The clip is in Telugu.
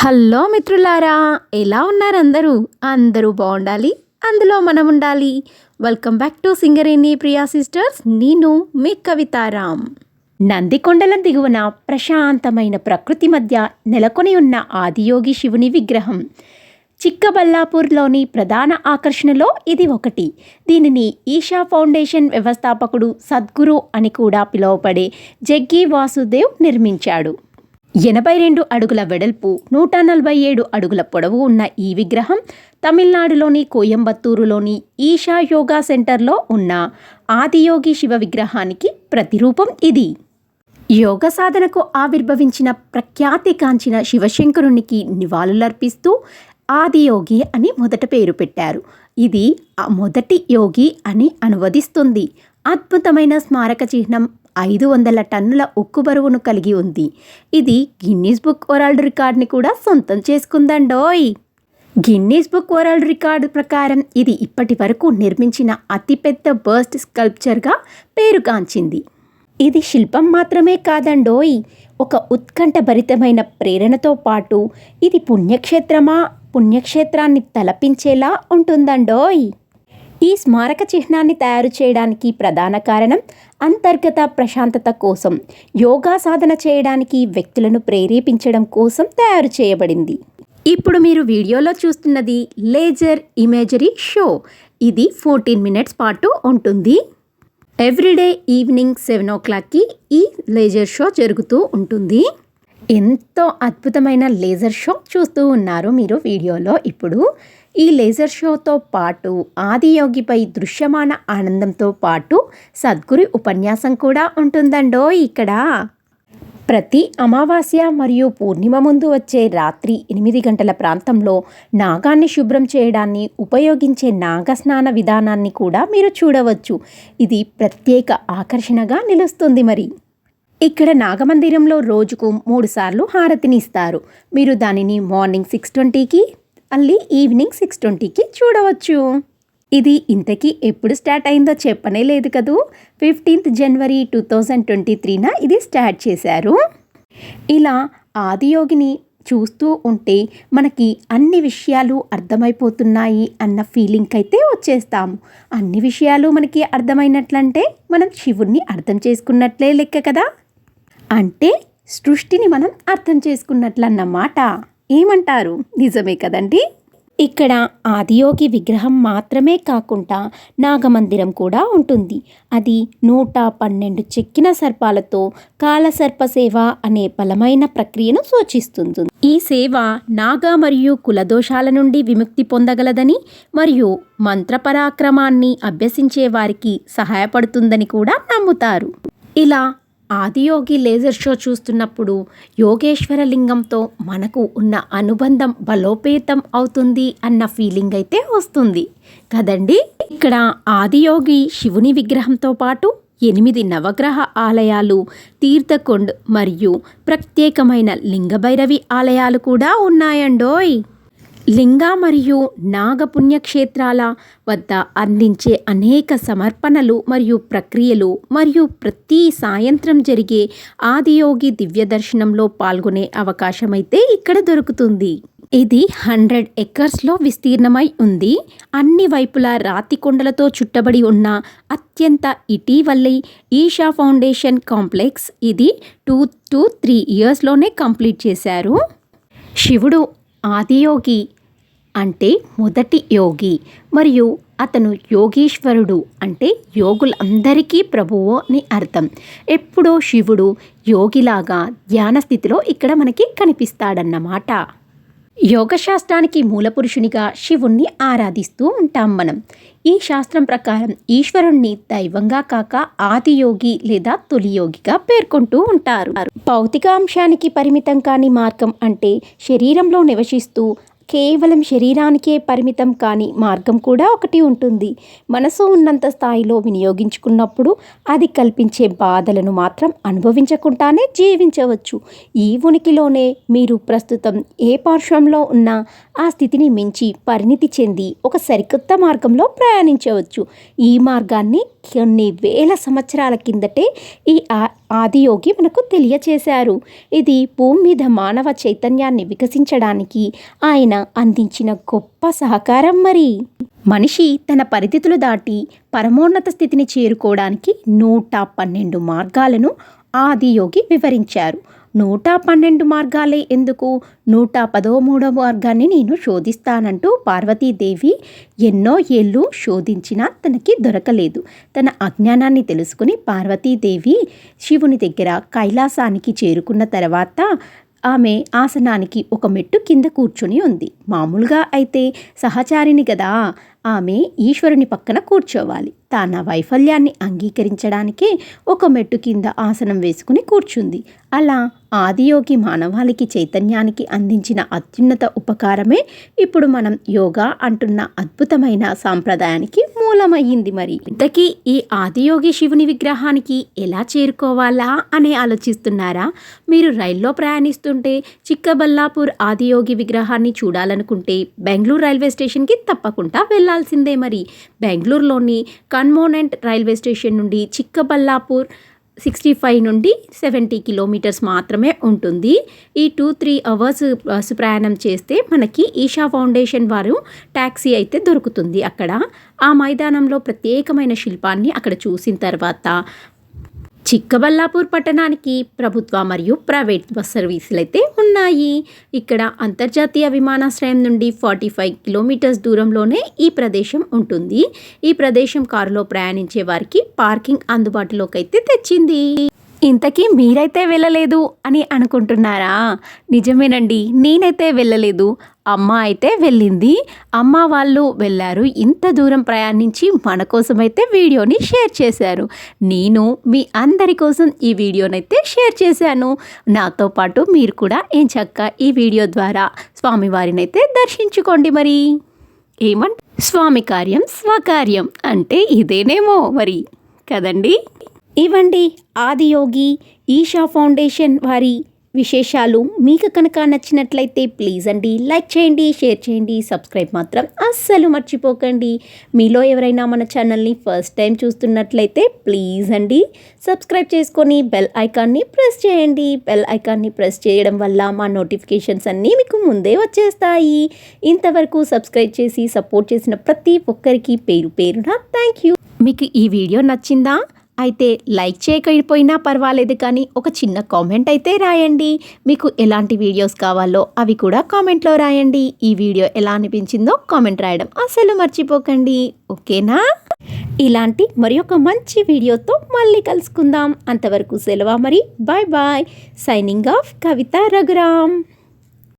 హలో మిత్రులారా ఎలా ఉన్నారు అందరూ? అందరూ బాగుండాలి? అందులో మనం ఉండాలి. Welcome back to Singareni Priya sisters నేను మీ కవితారామ్ నందికొండల దిగువన ప్రశాంతమైన ప్రకృతి మధ్య నెలకొని ఉన్న ఆదియోగి శివుని విగ్రహం. చిక్కబల్లాపూర్లోని ప్రధాన ఆకర్షణలో ఇది ఒకటి. దీనిని ఈషా ఫౌండేషన్ వ్యవస్థాపకుడు సద్గురు అని కూడా పిలువబడే జగ్గి వాసుదేవ్ నిర్మించాడు. ఎనభై రెండు అడుగుల వెడల్పు నూట నలభై ఏడు అడుగుల పొడవు ఉన్న ఈ విగ్రహం తమిళనాడులోని కోయంబత్తూరులోని ఈషా యోగా సెంటర్లో ఉన్న ఆదియోగి శివ విగ్రహానికి ప్రతిరూపం ఇది. యోగ సాధనకు ఆవిర్భవించిన ప్రఖ్యాతి కాంచిన శివశంకరునికి నివాళులర్పిస్తూ ఆదియోగి అని మొదట పేరు పెట్టారు. ఇది మొదటి యోగి అని అనువదిస్తుంది. అద్భుతమైన స్మారక చిహ్నం ఐదు వందల టన్నుల ఉక్కు బరువును కలిగి ఉంది. ఇది గిన్నీస్ బుక్ వరల్డ్ రికార్డ్ని కూడా సొంతం చేసుకుందండోయ్. గిన్నీస్ బుక్ వరల్డ్ రికార్డు ప్రకారం ఇది ఇప్పటి వరకు నిర్మించిన అతిపెద్ద బర్స్ట్ స్కల్ప్చర్గా పేరుగాంచింది. ఇది శిల్పం మాత్రమే కాదండోయ్. ఒక ఉత్కంఠభరితమైన ప్రేరణతో పాటు ఇది పుణ్యక్షేత్రమా పుణ్యక్షేత్రాన్ని తలపించేలా ఉంటుందండోయ్. ఈ స్మారక చిహ్నాన్ని తయారు చేయడానికి ప్రధాన కారణం అంతర్గత ప్రశాంతత కోసం యోగా సాధన చేయడానికి వ్యక్తులను ప్రేరేపించడం కోసం తయారు చేయబడింది. ఇప్పుడు మీరు వీడియోలో చూస్తున్నది లేజర్ ఇమేజరీ షో. ఇది ఫోర్టీన్ మినిట్స్ పాటు ఉంటుంది. ఎవ్రీడే ఈవినింగ్ సెవెన్ ఓ క్లాక్కి ఈ లేజర్ షో జరుగుతూ ఉంటుంది. ఎంతో అద్భుతమైన లేజర్ షో చూస్తూ ఉన్నారు మీరు వీడియోలో. ఇప్పుడు ఈ లేజర్ షోతో పాటు ఆదియోగిపై దృశ్యమాన ఆనందంతో పాటు సద్గురి ఉపన్యాసం కూడా ఉంటుందండో ఇక్కడ. ప్రతి అమావాస్య మరియు పూర్ణిమ ముందు వచ్చే రాత్రి ఎనిమిది గంటల ప్రాంతంలో నాగాన్ని శుభ్రం చేయడాన్ని ఉపయోగించే నాగస్నాన విధానాన్ని కూడా మీరు చూడవచ్చు. ఇది ప్రత్యేక ఆకర్షణగా నిలుస్తుంది మరి. ఇక్కడ నాగమందిరంలో రోజుకు మూడుసార్లు హారతిని ఇస్తారు మీరు దానిని మార్నింగ్ సిక్స్ ట్వంటీకి మళ్ళీ ఈవినింగ్ సిక్స్ ట్వంటీకి చూడవచ్చు. ఇది ఇంతకీ ఎప్పుడు స్టార్ట్ అయిందో చెప్పనే లేదు కదూ. Fifteenth January two thousand twenty త్రీన ఇది స్టార్ట్ చేశారు. ఇలా ఆదియోగిని చూస్తూ ఉంటే మనకి అన్ని విషయాలు అర్థమైపోతున్నాయి అన్న ఫీలింగ్ అయితే వచ్చేస్తాము అన్ని విషయాలు మనకి అర్థమైనట్లంటే మనం శివుణ్ణి అర్థం చేసుకున్నట్లే లెక్క కదా. అంటే సృష్టిని మనం అర్థం చేసుకున్నట్లన్నమాట. ఏమంటారు? నిజమే కదండి? ఇక్కడ ఆదియోగి విగ్రహం మాత్రమే కాకుండా నాగమందిరం కూడా ఉంటుంది. అది నూట పన్నెండు చెక్కిన సర్పాలతో కాలసర్ప సేవ అనే బలమైన ప్రక్రియను సూచిస్తుంది. ఈ సేవ నాగ మరియు కులదోషాల నుండి విముక్తి పొందగలదని మరియు మంత్రపరాక్రమాన్ని అభ్యసించే వారికి సహాయపడుతుందని కూడా నమ్ముతారు. ఇలా ఆదియోగి లేజర్ షో చూస్తున్నప్పుడు యోగేశ్వర లింగంతో మనకు ఉన్న అనుబంధం బలోపేతం అవుతుంది అన్న ఫీలింగ్ అయితే వస్తుంది. కదండి? ఇక్కడ ఆదియోగి శివుని విగ్రహంతో పాటు ఎనిమిది నవగ్రహ ఆలయాలు తీర్థకొండ్ మరియు ప్రత్యేకమైన లింగభైరవి ఆలయాలు కూడా ఉన్నాయండోయ్! లింగ మరియు నాగ పుణ్యక్షేత్రాల వద్ద అందించే అనేక సమర్పణలు మరియు ప్రక్రియలు మరియు ప్రతి సాయంత్రం జరిగే ఆదియోగి దివ్య దర్శనంలో పాల్గొనే అవకాశం అయితే ఇక్కడ దొరుకుతుంది. ఇది హండ్రెడ్ ఎకర్స్లో విస్తీర్ణమై ఉంది. అన్ని వైపులా రాతి కొండలతో చుట్టబడి ఉన్న అత్యంత ఇటీవలి ఈషా ఫౌండేషన్ కాంప్లెక్స్ ఇది టూ టు త్రీ ఇయర్స్లోనే కంప్లీట్ చేశారు. శివుడు ఆదియోగి అంటే మొదటి యోగి. మరియు అతను యోగీశ్వరుడు అంటే యోగులందరికీ ప్రభువు అని అర్థం. ఎప్పుడో శివుడు యోగిలాగా ధ్యాన స్థితిలో ఇక్కడ మనకి కనిపిస్తాడన్నమాట. యోగశాస్త్రానికి మూలపురుషునిగా శివుణ్ణి ఆరాధిస్తూ ఉంటాం మనం. ఈ శాస్త్రం ప్రకారం ఈశ్వరుణ్ణి దైవంగా కాక ఆదియోగి లేదా తొలియోగిగా పేర్కొంటూ ఉంటారు. భౌతిక అంశానికి పరిమితం కాని మార్గం అంటే శరీరంలో నివసిస్తూ కేవలం శరీరానికే పరిమితం కాని మార్గం కూడా ఒకటి ఉంటుంది. మనసు ఉన్నంత స్థాయిలో వినియోగించుకున్నప్పుడు అది కల్పించే బాధలను మాత్రం అనుభవించకుండానే జీవించవచ్చు. ఈ ఉనికిలోనే మీరు ప్రస్తుతం ఏ పార్శ్వంలో ఉన్నా ఆ స్థితిని మించి పరిణితి చెంది ఒక సరికొత్త మార్గంలో ప్రయాణించవచ్చు. ఈ మార్గాన్ని కొన్ని వేల సంవత్సరాల కిందటే ఈ ఆదియోగి మనకు తెలియచేశారు. ఇది భూమి మీద మానవ చైతన్యాన్ని వికసించడానికి ఆయన అందించిన గొప్ప సహకారం మరి. మనిషి తన పరిధితులు దాటి పరమోన్నత స్థితిని చేరుకోవడానికి నూట పన్నెండు మార్గాలను ఆదియోగి వివరించారు. నూట పన్నెండు మార్గాలే ఎందుకు? నూట పదో మూడో మార్గాన్ని నేను శోధిస్తానంటూ పార్వతీదేవి ఎన్నో ఏళ్ళు శోధించినా తనకి దొరకలేదు. తన అజ్ఞానాన్ని తెలుసుకుని పార్వతీదేవి శివుని దగ్గర కైలాసానికి చేరుకున్న తర్వాత ఆమె ఆసనానికి ఒక మెట్టు కింద కూర్చుని ఉంది. మామూలుగా అయితే సహచారిని కదా ఆమె ఈశ్వరుని పక్కన కూర్చోవాలి. తన వైఫల్యాన్ని అంగీకరించడానికే ఒక మెట్టు కింద ఆసనం వేసుకుని కూర్చుంది. అలా ఆదియోగి మానవాళికి చైతన్యానికి అందించిన అత్యున్నత ఉపకారమే ఇప్పుడు మనం యోగా అంటున్న అద్భుతమైన సాంప్రదాయానికి మూలమయ్యింది మరి. ఇంతకీ ఈ ఆదియోగి శివుని విగ్రహానికి ఎలా చేరుకోవాలా అని ఆలోచిస్తున్నారా? మీరు రైల్లో ప్రయాణిస్తుంటే చిక్కబల్లాపూర్ ఆదియోగి విగ్రహాన్ని చూడాలనుకుంటే బెంగళూరు రైల్వే స్టేషన్కి తప్పకుండా వెళ్ళాలి. వెళ్ళాల్సిందే మరి. బెంగళూరులోని కన్మోనెంట్ రైల్వే స్టేషన్ నుండి చిక్కబల్లాపూర్ సిక్స్టీ ఫైవ్ నుండి సెవెంటీ కిలోమీటర్స్ మాత్రమే ఉంటుంది. ఈ టూ త్రీ అవర్స్ బస్సు ప్రయాణం చేస్తే మనకి ఈషా ఫౌండేషన్ వారు ట్యాక్సీ అయితే దొరుకుతుంది అక్కడ. ఆ మైదానంలో ప్రత్యేకమైన శిల్పాన్ని అక్కడ చూసిన తర్వాత చిక్కబల్లాపూర్ పట్టణానికి ప్రభుత్వ మరియు ప్రైవేట్ బస్ సర్వీసులు అయితే ఉన్నాయి. ఇక్కడ అంతర్జాతీయ విమానాశ్రయం నుండి ఫార్టీ ఫైవ్ కిలోమీటర్స్ దూరంలోనే ఈ ప్రదేశం ఉంటుంది. ఈ ప్రదేశం కారులో ప్రయాణించే వారికి పార్కింగ్ అందుబాటులోకి అయితే తెచ్చింది. ఇంతకీ మీరైతే వెళ్ళలేదు అని అనుకుంటున్నారా? నిజమేనండి నేనైతే వెళ్ళలేదు. అమ్మ అయితే వెళ్ళింది. అమ్మ వాళ్ళు వెళ్ళారు. ఇంత దూరం ప్రయాణించి మన కోసమైతే వీడియోని షేర్ చేశారు. నేను మీ అందరి కోసం ఈ వీడియోనైతే షేర్ చేశాను. నాతో పాటు మీరు కూడా ఏం చక్క ఈ వీడియో ద్వారా స్వామివారిని అయితే దర్శించుకోండి మరి. ఏమంట స్వామి కార్యం స్వకార్యం అంటే ఇదేనేమో మరి. కదండి? ఇవండి ఆదియోగి ఈషా ఫౌండేషన్ వారి విశేషాలు మీకు కనుక నచ్చినట్లయితే ప్లీజ్ అండి లైక్ చేయండి షేర్ చేయండి సబ్స్క్రైబ్ మాత్రం అస్సలు మర్చిపోకండి. మీలో ఎవరైనా మన ఛానల్ని ఫస్ట్ టైం చూస్తున్నట్లయితే ప్లీజ్ అండి సబ్స్క్రైబ్ చేసుకొని బెల్ ఐకాన్ని ప్రెస్ చేయండి. బెల్ ఐకాన్ని ప్రెస్ చేయడం వల్ల మా నోటిఫికేషన్స్ అన్నీ మీకు ముందే వచ్చేస్తాయి. ఇంతవరకు సబ్స్క్రైబ్ చేసి సపోర్ట్ చేసిన ప్రతి ఒక్కరికి పేరు పేరున థ్యాంక్ యూ. మీకు ఈ వీడియో నచ్చిందా? అయితే లైక్ చేయకపోయినా పర్వాలేదు కానీ ఒక చిన్న కామెంట్ అయితే రాయండి. మీకు ఎలాంటి వీడియోస్ కావాలో అవి కూడా కామెంట్లో రాయండి. ఈ వీడియో ఎలా అనిపించిందో కామెంట్ రాయడం అసలు మర్చిపోకండి. ఓకేనా? ఇలాంటి మరి ఒక మంచి వీడియోతో మళ్ళీ కలుసుకుందాం. అంతవరకు సెలవు మరి bye bye. Signing off Kavitha Raghuram.